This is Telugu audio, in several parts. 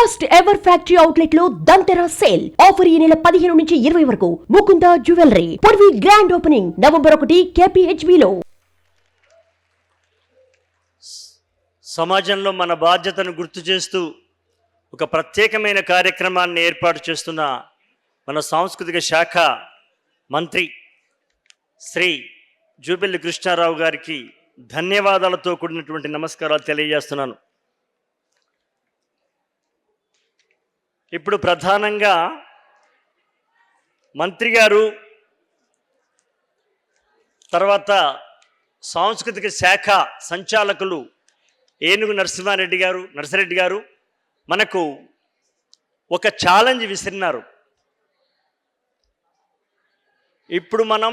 ఫస్ట్ ఎవర్ ఫ్యాక్టరీ అవుట్లెట్లో దంతెరా సేల్ ఆఫర్ ఈ నెల పదిహేను నుంచి ఇరవై వరకు. ముకుంద జ్యువెలరీ పొడివి గ్రాండ్ ఓపెనింగ్ నవంబర్ ఒకటి కేపీహెచ్బి లో. సమాజంలో మన బాధ్యతను గుర్తు చేస్తూ ఒక ప్రత్యేకమైన కార్యక్రమాన్ని ఏర్పాటు చేస్తున్న మన సాంస్కృతిక శాఖ మంత్రి శ్రీ జూబిల్లి కృష్ణారావు గారికి ధన్యవాదాలతో కూడినటువంటి నమస్కారాలు తెలియజేస్తున్నాను. ఇప్పుడు ప్రధానంగా మంత్రి గారు తర్వాత సాంస్కృతిక శాఖ సంచాలకులు ఏనుగు నరసింహారెడ్డి గారు నరసిరెడ్డి గారు మనకు ఒక ఛాలెంజ్ విసిరినారు. ఇప్పుడు మనం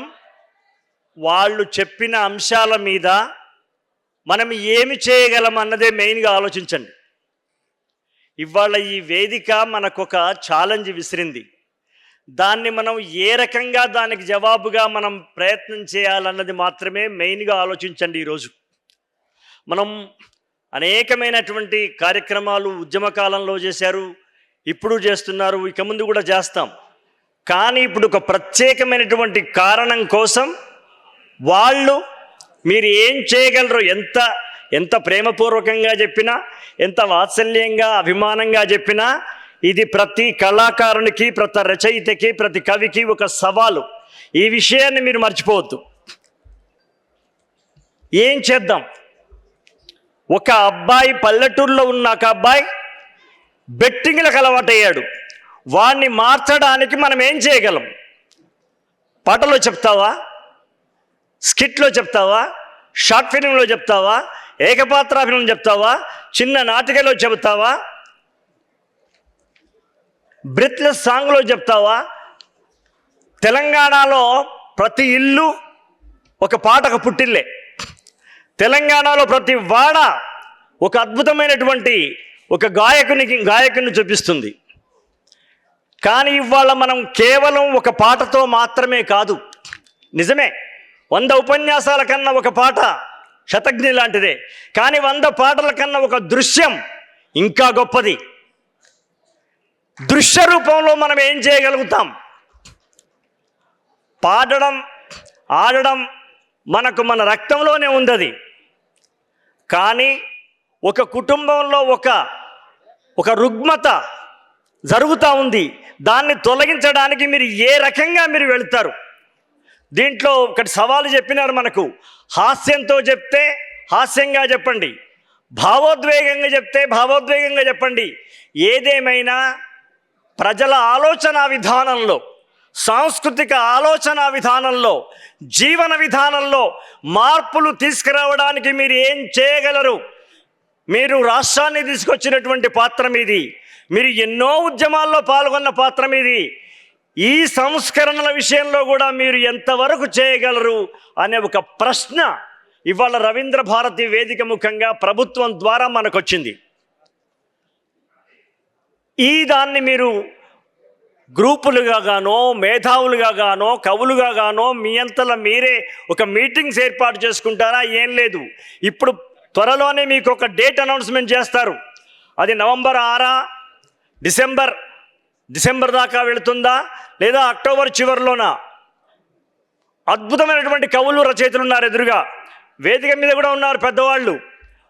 వాళ్ళు చెప్పిన అంశాల మీద మనం ఏమి చేయగలం అన్నదే మెయిన్గా ఆలోచించండి. ఇవాళ ఈ వేదిక మనకు ఒక ఛాలెంజ్ విసిరింది. దాన్ని మనం ఏ రకంగా దానికి జవాబుగా మనం ప్రయత్నం చేయాలన్నది మాత్రమే మెయిన్గా ఆలోచించండి ఈరోజు. మనం అనేకమైనటువంటి కార్యక్రమాలు ఉద్యమ కాలంలో చేశారు ఇప్పుడు చేస్తున్నారు ఇక ముందు కూడా చేస్తాం. కానీ ఇప్పుడు ఒక ప్రత్యేకమైనటువంటి కారణం కోసం వాళ్ళు మీరు ఏం చేయగలరు ఎంత ఎంత ప్రేమపూర్వకంగా చెప్పినా ఎంత వాత్సల్యంగా అభిమానంగా చెప్పినా ఇది ప్రతి కళాకారునికి ప్రతి రచయితకి ప్రతి కవికి ఒక సవాలు. ఈ విషయాన్ని మీరు మర్చిపోవద్దు. ఏం చేద్దాం? ఒక అబ్బాయి పల్లెటూరులో ఉన్న ఒక అబ్బాయి బెట్టింగ్లకు అలవాటయ్యాడు. వాడిని మార్చడానికి మనం ఏం చేయగలం? పాటలో చెప్తావా? స్కిట్లో చెప్తావా? షార్ట్ ఫిలింలో చెప్తావా? ఏకపాత్రాభినయం చెప్తావా? చిన్న నాటికలో చెప్తావా బ్రిత్లెస్ సాంగ్లో చెప్తావా? తెలంగాణలో ప్రతి ఇల్లు ఒక పాటకు పుట్టిల్లే. తెలంగాణలో ప్రతి వాడ ఒక అద్భుతమైనటువంటి ఒక గాయకునికి గాయకుని చూపిస్తుంది. కానీ ఇవాళ మనం కేవలం ఒక పాటతో మాత్రమే కాదు. నిజమే వంద ఉపన్యాసాల కన్నా ఒక పాట శతజ్ఞి లాంటిదే. కానీ వంద పాటల కన్నా ఒక దృశ్యం ఇంకా గొప్పది. దృశ్య రూపంలో మనం ఏం చేయగలుగుతాం? పాడడం ఆడడం మనకు మన రక్తంలోనే ఉంది కానీ ఒక కుటుంబంలో ఒక ఒక రుగ్మత జరుగుతూ ఉంది. దాన్ని తొలగించడానికి మీరు ఏ రకంగా మీరు వెళుతారు? దీంట్లో ఒకటి సవాలు చెప్పినారు మనకు. హాస్యంతో చెప్తే హాస్యంగా చెప్పండి. భావోద్వేగంగా చెప్తే భావోద్వేగంగా చెప్పండి. ఏదేమైనా ప్రజల ఆలోచన విధానంలో సాంస్కృతిక ఆలోచన విధానంలో జీవన విధానంలో మార్పులు తీసుకురావడానికి మీరు ఏం చేయగలరు? మీరు రాష్ట్రాన్ని తీసుకొచ్చినటువంటి పాత్ర మీది. మీరు ఎన్నో ఉద్యమాల్లో పాల్గొన్న పాత్ర మీది. ఈ సంస్కరణల విషయంలో కూడా మీరు ఎంతవరకు చేయగలరు అనే ఒక ప్రశ్న ఇవాళ రవీంద్ర భారతి వేదిక ముఖంగా ప్రభుత్వం ద్వారా మనకు వచ్చింది ఈ దాన్ని మీరు గ్రూపులుగా గానో మేధావులుగా గానో కవులుగా గానో మీ అంతలా మీరే ఒక మీటింగ్స్ ఏర్పాటు చేసుకుంటారా? ఏం లేదు. ఇప్పుడు త్వరలోనే మీకు ఒక డేట్ అనౌన్స్మెంట్ చేస్తారు. అది నవంబర్ ఆరా డిసెంబర్ డిసెంబర్ దాకా వెళుతుందా? లేదా అక్టోబర్ చివరిలోన అద్భుతమైనటువంటి కవులు రచయితలు ఉన్నారు ఎదురుగా. వేదిక మీద కూడా ఉన్నారు పెద్దవాళ్ళు.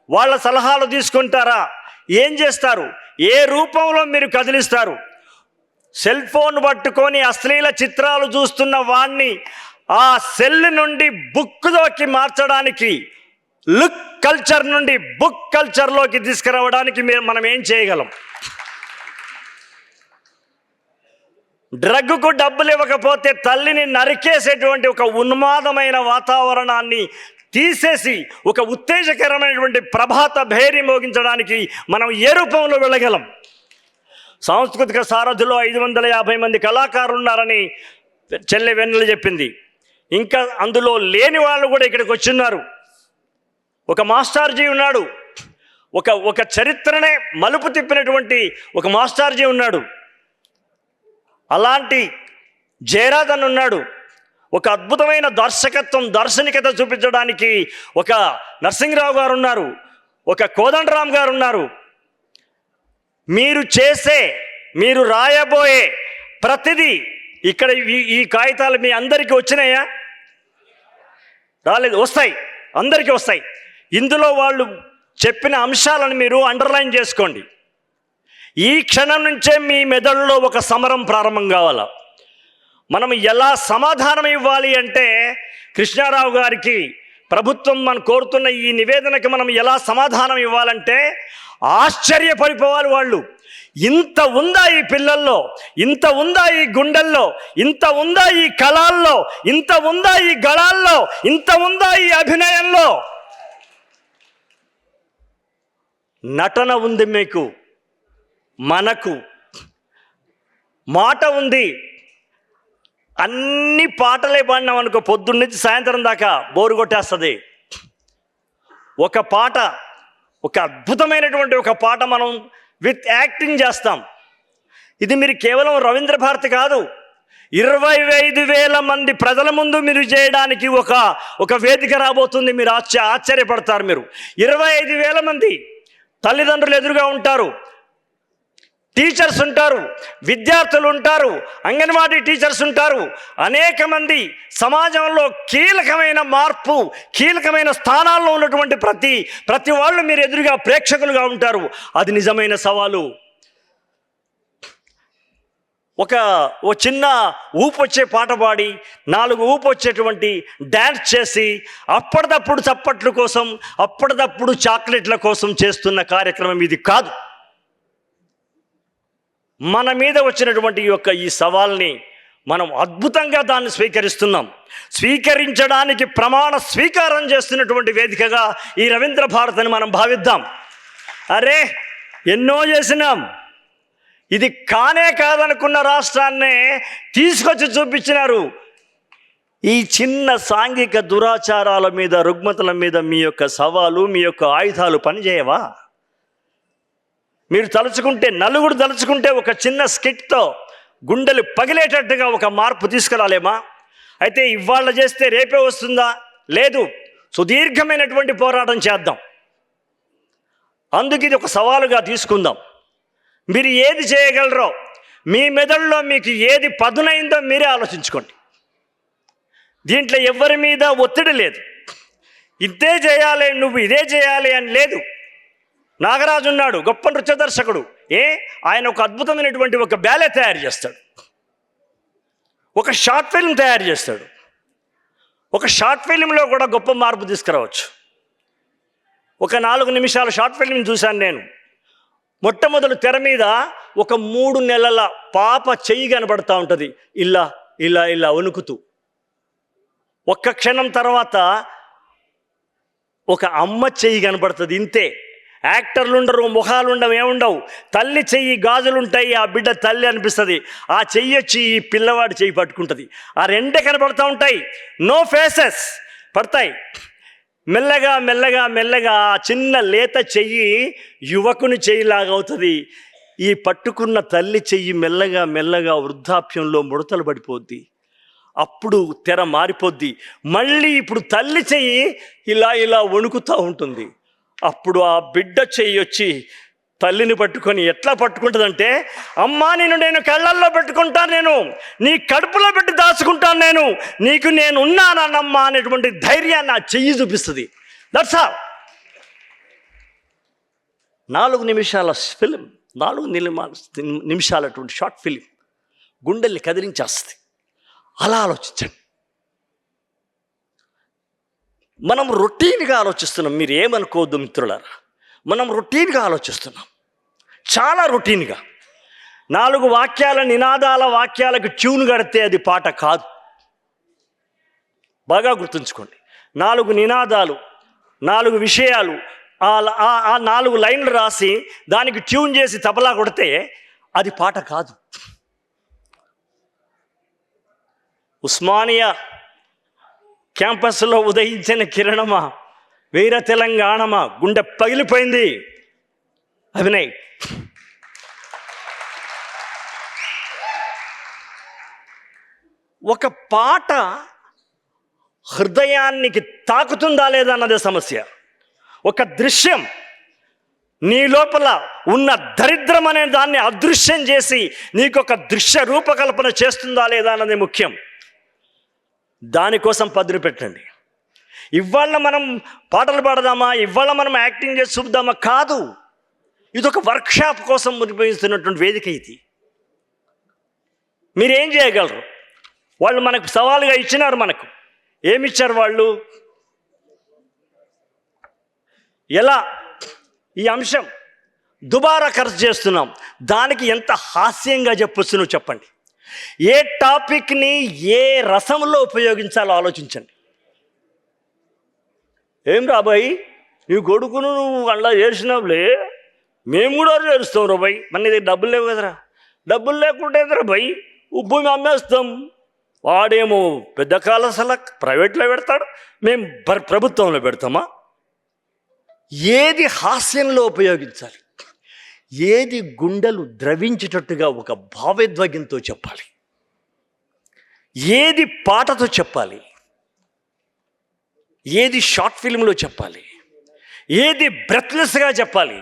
వాళ్ళ సలహాలు తీసుకుంటారా? ఏం చేస్తారు? ఏ రూపంలో మీరు కదిలిస్తారు? సెల్ ఫోన్ పట్టుకొని అశ్లీల చిత్రాలు చూస్తున్న వాణ్ణి ఆ సెల్ నుండి బుక్లోకి మార్చడానికి లుక్ కల్చర్ నుండి బుక్ కల్చర్లోకి తీసుకురావడానికి మీరు మనం ఏం చేయగలం? డ్రగ్కు డబ్బులు ఇవ్వకపోతే తల్లిని నరికేసేటువంటి ఒక ఉన్మాదమైన వాతావరణాన్ని తీసేసి ఒక ఉత్తేజకరమైనటువంటి ప్రభాత భేరి మోగించడానికి మనం ఏ రూపంలో వెళ్ళగలం? సాంస్కృతిక సారథిలో ఐదు వందల యాభై మంది కళాకారులు ఉన్నారని చెల్లె వెన్నెల చెప్పింది. ఇంకా అందులో లేని వాళ్ళు కూడా ఇక్కడికి వచ్చిన్నారు. ఒక మాస్టార్జీ ఉన్నాడు. ఒక ఒక చరిత్రనే మలుపు తిప్పినటువంటి ఒక మాస్టార్జీ ఉన్నాడు. అలాంటి జయరాధన్ ఉన్నాడు. ఒక అద్భుతమైన దర్శకత్వం దార్శనికత చూపించడానికి ఒక నరసింహరావు గారు ఉన్నారు ఒక కోదండరామ్ గారు ఉన్నారు. మీరు చేసే మీరు రాయబోయే ప్రతిదీ ఇక్కడ ఈ ఈ కాగితాలు మీ అందరికీ వచ్చినాయా? రాలేదు వస్తాయి అందరికీ వస్తాయి. ఇందులో వాళ్ళు చెప్పిన అంశాలను మీరు అండర్లైన్ చేసుకోండి. ఈ క్షణం నుంచే మీ మెదడులో ఒక సమరం ప్రారంభం కావాల? మనం ఎలా సమాధానం ఇవ్వాలి అంటే కృష్ణారావు గారికి ప్రభుత్వం మనం కోరుతున్న ఈ నివేదనకి మనం ఎలా సమాధానం ఇవ్వాలంటే ఆశ్చర్యపడిపోవాలి వాళ్ళు. ఇంత ఉందా ఈ పిల్లల్లో? ఇంత ఉందా ఈ గుండెల్లో? ఇంత ఉందా ఈ కళాల్లో? ఇంత ఉందా ఈ గళాల్లో? ఇంత ఉందా ఈ అభినయంలో? నటన ఉంది మీకు. మనకు మాట ఉంది. అన్ని పాటలే పాడినాం అనుకో పొద్దున్న నుంచి సాయంత్రం దాకా బోరు కొట్టేస్తుంది. ఒక పాట ఒక అద్భుతమైనటువంటి ఒక పాట మనం విత్ యాక్టింగ్ చేస్తాం. ఇది మీరు కేవలం రవీంద్ర భారతి కాదు. ఇరవై ఐదు వేల మంది ప్రజల ముందు మీరు చేయడానికి ఒక ఒక వేదిక రాబోతుంది. మీరు ఆశ్చర్య ఆశ్చర్యపడతారు మీరు. ఇరవై ఐదు వేల మంది తల్లిదండ్రులు ఎదురుగా ఉంటారు. టీచర్స్ ఉంటారు విద్యార్థులు ఉంటారు అంగన్వాడీ టీచర్స్ ఉంటారు. అనేక మంది సమాజంలో కీలకమైన మార్పు కీలకమైన స్థానాల్లో ఉన్నటువంటి ప్రతి ప్రతి వాళ్ళు మీరు ఎదురుగా ప్రేక్షకులుగా ఉంటారు. అది నిజమైన సవాలు. ఒక ఓ చిన్న ఊపు వచ్చే పాట పాడి నాలుగు ఊపు వచ్చేటువంటి డ్యాన్స్ చేసి అప్పటిదప్పుడు చప్పట్ల కోసం అప్పటిదప్పుడు చాక్లెట్ల కోసం చేస్తున్న కార్యక్రమం ఇది కాదు. మన మీద వచ్చినటువంటి యొక్క ఈ సవాల్ని మనం అద్భుతంగా దాన్ని స్వీకరిస్తున్నాం. స్వీకరించడానికి ప్రమాణ స్వీకారం చేస్తున్నటువంటి వేదికగా ఈ రవీంద్ర భారత్ అని మనం భావిద్దాం. అరే ఎన్నో చేసినాం. ఇది కానే కాదనుకున్న రాష్ట్రాన్నే తీసుకొచ్చి చూపించినారు. ఈ చిన్న సాంఘిక దురాచారాల మీద రుగ్మతల మీద మీ యొక్క సవాలు మీ యొక్క ఆయుధాలు పనిచేయవా? మీరు తలుచుకుంటే నలుగురు తలుచుకుంటే ఒక చిన్న స్కిట్తో గుండెలు పగిలేటట్టుగా ఒక మార్పు తీసుకురాలేమా? అయితే ఇవాళ చేస్తే రేపే వస్తుందా? లేదు. సుదీర్ఘమైనటువంటి పోరాటం చేద్దాం. అందుకు ఇది ఒక సవాలుగా తీసుకుందాం. మీరు ఏది చేయగలరో మీ మెదడులో మీకు ఏది పదునైందో మీరే ఆలోచించుకోండి. దీంట్లో ఎవరి మీద ఒత్తిడి లేదు. ఇదే చేయాలి నువ్వు ఇదే చేయాలి అని లేదు. నాగరాజు ఉన్నాడు గొప్ప నృత్య దర్శకుడు ఏ? ఆయన ఒక అద్భుతమైనటువంటి ఒక బ్యాలె తయారు చేస్తాడు. ఒక షార్ట్ ఫిల్మ్ తయారు చేస్తాడు. ఒక షార్ట్ ఫిల్మ్లో కూడా గొప్ప మార్పు తీసుకురావచ్చు. ఒక నాలుగు నిమిషాల షార్ట్ ఫిల్మ్ చూశాను నేను. మొట్టమొదటి తెర మీద ఒక మూడు నెలల పాప చెయ్యి కనబడతా ఉంటుంది. ఇలా ఇలా ఇలా వణుకుతూ. ఒక్క క్షణం తర్వాత ఒక అమ్మ చెయ్యి కనబడుతుంది ఇంతే. యాక్టర్లు ఉండరు ముఖాలు ఉండవు ఏముండవు. తల్లి చెయ్యి గాజులుంటాయి ఆ బిడ్డ తల్లి అనిపిస్తుంది. ఆ చెయ్యి వచ్చి ఈ పిల్లవాడి చెయ్యి పట్టుకుంటుంది. ఆ రెండే కనబడుతూ ఉంటాయి. నో ఫేసెస్ పడతాయి. మెల్లగా మెల్లగా మెల్లగా ఆ చిన్న లేత చెయ్యి యువకుని చెయ్యిలాగా అవుతుంది ఈ పట్టుకున్న తల్లి చెయ్యి మెల్లగా మెల్లగా వృద్ధాప్యంలో ముడతలు పడిపోద్ది. అప్పుడు తెర మారిపోద్ది. మళ్ళీ ఇప్పుడు తల్లి చెయ్యి ఇలా ఇలా వణుకుతూ ఉంటుంది. అప్పుడు ఆ బిడ్డ చెయ్యి వచ్చి తల్లిని పట్టుకొని ఎట్లా పట్టుకుంటుందంటే అమ్మా నేను నేను కళ్ళల్లో పెట్టుకుంటాను నేను నీ కడుపులో పెట్టి దాచుకుంటాను నేను నీకు నేను ఉన్నానన్నమ్మా అనేటువంటి ధైర్యాన్ని ఆ చెయ్యి చూపిస్తుంది. దట్స్ ఆల్ నాలుగు నిమిషాల ఫిలిం నాలుగు నిలిమ- నిమిషాలటువంటి షార్ట్ ఫిలిం గుండెల్ని కదిలించేస్తుంది. అలా ఆలోచించండి. మనం రొటీన్గా ఆలోచిస్తున్నాం. మీరు ఏమనుకోవద్దు మిత్రులారా? మనం రొటీన్గా ఆలోచిస్తున్నాం. చాలా రొటీన్గా. నాలుగు వాక్యాల నినాదాల వాక్యాలకు ట్యూన్ కడితే అది పాట కాదు. బాగా గుర్తుంచుకోండి. నాలుగు నినాదాలు నాలుగు విషయాలు ఆ నాలుగు లైన్లు రాసి దానికి ట్యూన్ చేసి తబలా కొడితే అది పాట కాదు. ఉస్మానియా క్యాంపస్లో ఉదయించిన కిరణమా వీర తెలంగాణమా గుండె పగిలిపోయింది. అభినయ్. ఒక పాట హృదయానికి తాకుతుందా లేదా అన్నదే సమస్య. ఒక దృశ్యం నీ లోపల ఉన్న దరిద్రం అనే దాన్ని అదృశ్యం చేసి నీకు ఒక దృశ్య రూపకల్పన చేస్తుందా లేదా అన్నది ముఖ్యం. దానికోసం పదును పెట్టండి. ఇవాళ మనం పాటలు పాడదామా? ఇవాళ మనం యాక్టింగ్ చేసి చూద్దామా కాదు. ఇది ఒక వర్క్షాప్ కోసం నిర్వహిస్తున్నటువంటి వేదిక ఇది. మీరేం చేయగలరు? వాళ్ళు మనకు సవాలుగా ఇచ్చినారు మనకు. ఏమిచ్చారు వాళ్ళు? ఎలా? ఈ అంశం. దుబారా ఖర్చు చేస్తున్నాం. దానికి ఎంత హాస్యంగా చెప్పొచ్చు నువ్వు చెప్పండి. ఏ టాపిక్ని ఏ రసంలో ఉపయోగించాలో ఆలోచించండి. ఏం రాబాయి నీ కొడుకును నువ్వు అలా చేసినావులే మేము కూడా చేస్తాం రాబాయి మన నీ దగ్గర డబ్బులు లేవు కదరా? డబ్బులు లేకుంటే రాబాయి ఉప్పు మేము అమ్మేస్తాం. వాడేమో పెద్ద కాలసల ప్రైవేట్లో పెడతాడు. మేము ప్రభుత్వంలో పెడతామా? ఏది హాస్యంలో ఉపయోగించాలి? ఏది గుండెలు ద్రవించేటట్టుగా ఒక భావోద్వేగంతో చెప్పాలి. ఏది పాటతో చెప్పాలి. ఏది షార్ట్ ఫిల్మ్లో చెప్పాలి. ఏది బ్రెత్లెస్గా చెప్పాలి.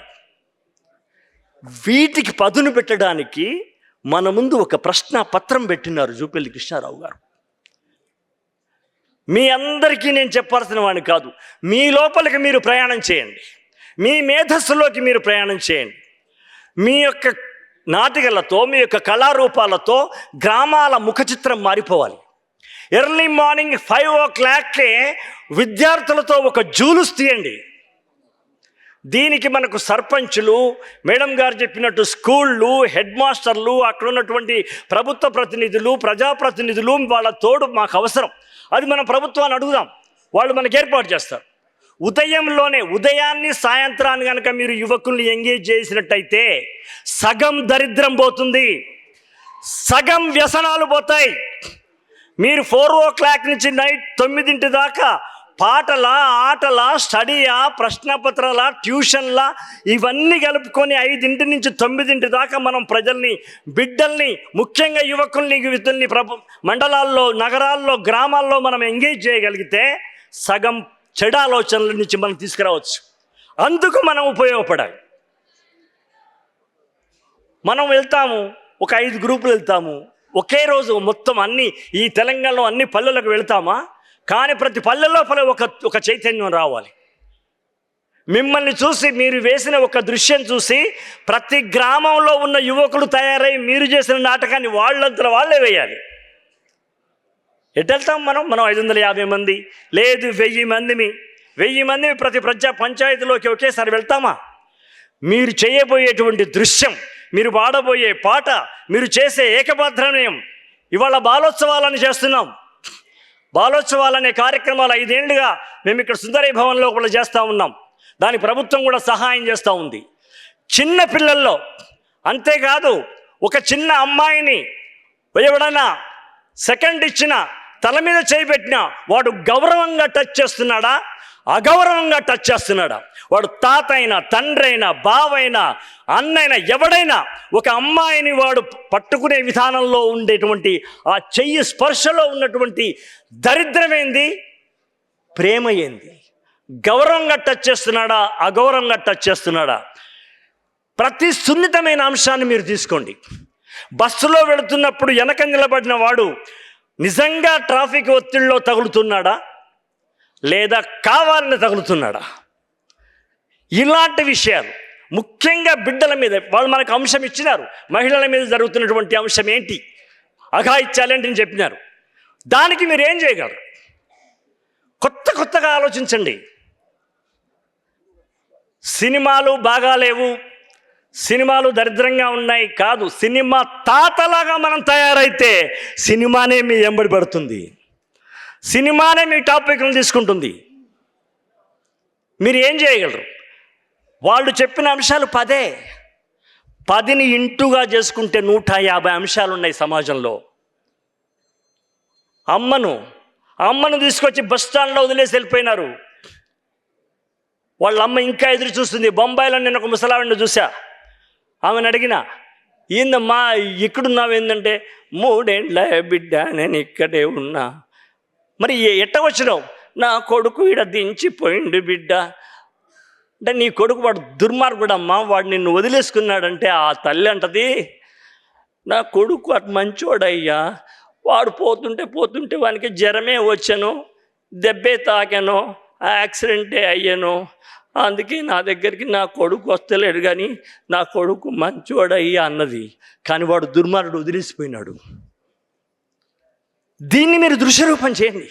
వీటికి పదును పెట్టడానికి మన ముందు ఒక ప్రశ్న పత్రం పెట్టినారు జూపల్లి కృష్ణారావు గారు. మీ అందరికీ నేను చెప్పాల్సిన వాడిని కాదు మీ లోపలికి మీరు ప్రయాణం చేయండి. మీ మేధస్సులోకి మీరు ప్రయాణం చేయండి. మీ యొక్క నాటికలతో మీ యొక్క కళారూపాలతో గ్రామాల ముఖచిత్రం మారిపోవాలి. ఎర్లీ మార్నింగ్ ఫైవ్ ఓ క్లాక్కే విద్యార్థులతో ఒక జూలుస్ తీయండి. దీనికి మనకు సర్పంచులు మేడం గారు చెప్పినట్టు స్కూళ్ళు హెడ్ మాస్టర్లు అక్కడ ఉన్నటువంటి ప్రభుత్వ ప్రతినిధులు ప్రజాప్రతినిధులు వాళ్ళ తోడు మాకు అవసరం. అది మనం ప్రభుత్వాన్ని అడుగుదాం. వాళ్ళు మనకు ఏర్పాటు చేస్తారు. ఉదయంలోనే ఉదయాన్ని సాయంత్రాన్ని కనుక మీరు యువకుల్ని ఎంగేజ్ చేసినట్టయితే సగం దరిద్రం పోతుంది. సగం వ్యసనాలు పోతాయి. మీరు ఫోర్ ఓ క్లాక్ నుంచి నైట్ తొమ్మిదింటి దాకా పాటల ఆటల స్టడీయా ప్రశ్నపత్రాల ట్యూషన్ల ఇవన్నీ కలుపుకొని ఐదింటి నుంచి తొమ్మిదింటి దాకా మనం ప్రజల్ని బిడ్డల్ని ముఖ్యంగా యువకుల్ని యువతుల్ని ప్రభు మండలాల్లో నగరాల్లో గ్రామాల్లో మనం ఎంగేజ్ చేయగలిగితే సగం చెడు ఆలోచనల నుంచి మనం తీసుకురావచ్చు. అందుకు మనం ఉపయోగపడాలి. మనం వెళ్తాము ఒక ఐదు గ్రూపులు వెళ్తాము ఒకే రోజు మొత్తం అన్ని ఈ తెలంగాణలో అన్ని పల్లెలకు వెళ్తామా? కానీ ప్రతి పల్లె లోపల ఒక ఒక చైతన్యం రావాలి. మిమ్మల్ని చూసి మీరు వేసిన ఒక దృశ్యం చూసి ప్రతి గ్రామంలో ఉన్న యువకులు తయారై మీరు చేసిన నాటకాన్ని వాళ్ళంతా వాళ్ళే వేయాలి. ఎటు వెళ్తాం మనం? మనం ఐదు వందల యాభై మంది. లేదు వెయ్యి మందిమి. వెయ్యి మంది ప్రతి ప్రజా పంచాయతీలోకి ఒకేసారి వెళ్తామా? మీరు చేయబోయేటువంటి దృశ్యం మీరు పాడబోయే పాట మీరు చేసే ఏకపాత్రనయం ఇవాళ బాలోత్సవాలను చేస్తున్నాం. బాలోత్సవాలనే కార్యక్రమాలు ఐదేళ్ళుగా మేము ఇక్కడ సుందరీ భవన్లో కూడా చేస్తూ ఉన్నాం. దాని ప్రభుత్వం కూడా సహాయం చేస్తూ ఉంది. చిన్న పిల్లల్లో అంతేకాదు ఒక చిన్న అమ్మాయిని ఎవడన్నా సెకండ్ ఇచ్చిన తల మీద చేయిపెట్టినా వాడు గౌరవంగా టచ్ చేస్తున్నాడా? అగౌరవంగా టచ్ చేస్తున్నాడా? వాడు తాత అయినా తండ్రి అయినా బావైనా అన్నైనా ఎవడైనా ఒక అమ్మాయిని వాడు పట్టుకునే విధానంలో ఉండేటువంటి ఆ చెయ్యి స్పర్శలో ఉన్నటువంటి దరిద్రమేంది ప్రేమ ఏంది? గౌరవంగా టచ్ చేస్తున్నాడా? అగౌరవంగా టచ్ చేస్తున్నాడా? ప్రతి సున్నితమైన అంశాన్ని మీరు తీసుకోండి. బస్సులో వెళుతున్నప్పుడు వెనక నిలబడిన వాడు నిజంగా ట్రాఫిక్ ఒత్తిడిలో తగులుతున్నాడా? లేదా కావాలని తగులుతున్నాడా? ఇలాంటి విషయాలు ముఖ్యంగా బిడ్డల మీద వాళ్ళు మనకు అంశం ఇచ్చినారు. మహిళల మీద జరుగుతున్నటువంటి అంశం ఏంటి? అఘాయిత్యాలేంటి అని చెప్పినారు. దానికి మీరు ఏం చేయగలరు? కొత్త కొత్తగా ఆలోచించండి. సినిమాలు బాగాలేవు. సినిమాలు దరిద్రంగా ఉన్నాయి కాదు సినిమా తాతలాగా మనం తయారైతే సినిమానే మీ ఎంబడి పడుతుంది. సినిమానే మీ టాపిక్ను తీసుకుంటుంది. మీరు ఏం చేయగలరు? వాళ్ళు చెప్పిన అంశాలు పదే. పదిని ఇంటుగా చేసుకుంటే నూట యాభై అంశాలు ఉన్నాయి సమాజంలో. అమ్మను అమ్మను తీసుకొచ్చి బస్ స్టాండ్లో వదిలేసి వెళ్ళిపోయినారు. వాళ్ళ అమ్మ ఇంకా ఎదురు చూస్తుంది బొంబాయిలో నేను ఒక ముసలావిడిని చూసా. ఆమెను అడిగిన ఏందమ్మా ఇక్కడున్నావు ఏంటంటే మూడేండ్ల బిడ్డ నేను ఇక్కడే ఉన్నా. మరి ఎట్ట వచ్చినావు? నా కొడుకు ఈడ దించిపోయిండు బిడ్డ. అంటే నీ కొడుకు వాడు దుర్మార్గుడమ్మా వాడు నిన్ను వదిలేసుకున్నాడంటే ఆ తల్లి అంటది. నా కొడుకు అటు మంచోడయ్యా. వాడు పోతుంటే పోతుంటే వానికి జ్వరమే వచ్చాను దెబ్బే తాకాను యాక్సిడెంటే అయ్యాను. అందుకే నా దగ్గరికి నా కొడుకు వస్తలేడు కానీ నా కొడుకు మంచోడయ్యా అన్నది. కానీ వాడు దుర్మార్గుడు వదిలేసిపోయినాడు. దీన్ని మీరు దృశ్యరూపం చేయండి.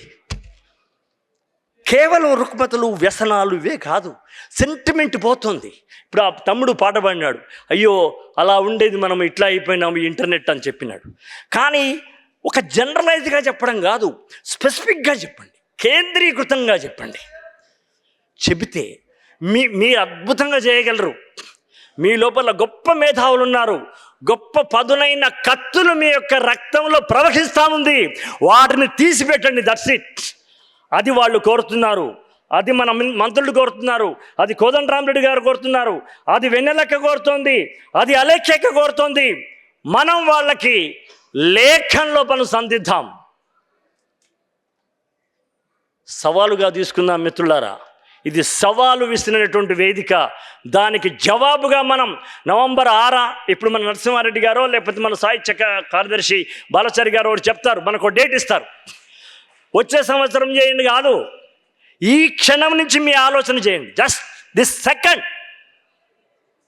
కేవలం రుక్మతలు వ్యసనాలు ఇవే కాదు. సెంటిమెంట్ పోతుంది. ఇప్పుడు ఆ తమ్ముడు పాట పాడినాడు. అయ్యో అలా ఉండేది మనం ఇట్లా అయిపోయినాము ఇంటర్నెట్ అని చెప్పినాడు. కానీ ఒక జనరలైజ్గా చెప్పడం కాదు. స్పెసిఫిక్గా చెప్పండి. కేంద్రీకృతంగా చెప్పండి. చెబితే మీ మీరు అద్భుతంగా చేయగలరు. మీ లోపల గొప్ప మేధావులు ఉన్నారు గొప్ప పదునైన కత్తులు మీ యొక్క రక్తంలో ప్రవహిస్తూ ఉంది వాటిని తీసిపెట్టండి దట్స్ ఇట్ అది వాళ్ళు కోరుతున్నారు. అది మన మంత్రులు కోరుతున్నారు. అది కోదండరామరెడ్డి గారు కోరుతున్నారు. అది వెన్నెలక్క కోరుతోంది. అది అలేఖ్యక్క కోరుతోంది. మనం వాళ్ళకి లేఖంలో పను సందిద్దాం సవాలుగా తీసుకుందాం మిత్రులారా. ఇది సవాలు విసిరినటువంటి వేదిక. దానికి జవాబుగా మనం నవంబర్ ఆరా ఇప్పుడు మన నరసింహారెడ్డి గారో లేకపోతే మన సాహిత్య కార్యదర్శి బాలచారి గారు ఒకటి చెప్తారు మనకు ఒక డేట్ ఇస్తారు. వచ్చే సంవత్సరం చేయండి కాదు ఈ క్షణం నుంచి మీ ఆలోచన చేయండి. Just this second.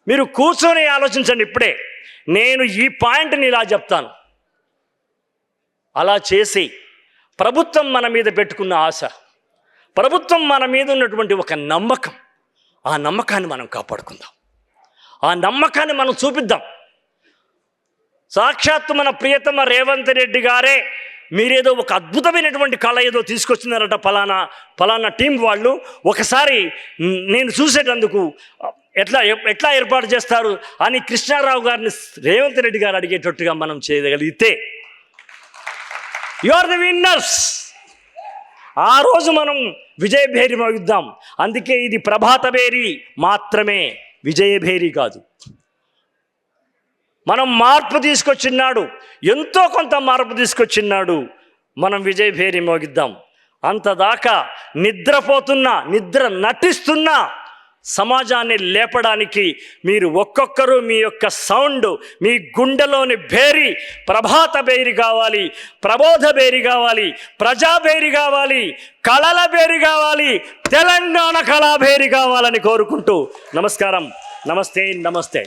మీరు కూర్చొని ఆలోచించండి ఇప్పుడే. నేను ఈ పాయింట్ని ఇలా చెప్తాను. అలా చేసి ప్రభుత్వం మన మీద పెట్టుకున్న ఆశ. ప్రభుత్వం మన మీద ఉన్నటువంటి ఒక నమ్మకం. ఆ నమ్మకాన్ని మనం కాపాడుకుందాం. ఆ నమ్మకాన్ని మనం చూపిద్దాం. సాక్షాత్తు మన ప్రియతమ రేవంత్ రెడ్డి గారే మీరేదో ఒక అద్భుతమైనటువంటి కళ ఏదో తీసుకొచ్చినారట ఫలానా ఫలానా టీం వాళ్ళు. ఒకసారి నేను చూసేటందుకు ఎట్లా ఎట్లా ఏర్పాటు చేస్తారు అని కృష్ణారావు గారిని రేవంత్ రెడ్డి గారు అడిగేటట్టుగా మనం చేయగలిగితే యు ఆర్ ద విన్నర్స్. ఆ రోజు మనం విజయభేరి మోగిద్దాం అందుకే ఇది ప్రభాత భేరి మాత్రమే. విజయభేరి కాదు. మనం మార్పు తీసుకొచ్చిన్నాడు. ఎంతో కొంత మార్పు తీసుకొచ్చిన్నాడు. మనం విజయభేరి మోగిద్దాం అంతదాకా నిద్రపోతున్నా నిద్ర నటిస్తున్నా సమాజాన్ని లేపడానికి మీరు ఒక్కొక్కరు మీ యొక్క సౌండ్ మీ గుండెలోని భేరి ప్రభాత బేరి కావాలి ప్రబోధ బేరి కావాలి ప్రజా బేరి కావాలి కళల బేరి కావాలి తెలంగాణ కళా భేరి కావాలని కోరుకుంటూ నమస్కారం. నమస్తే నమస్తే.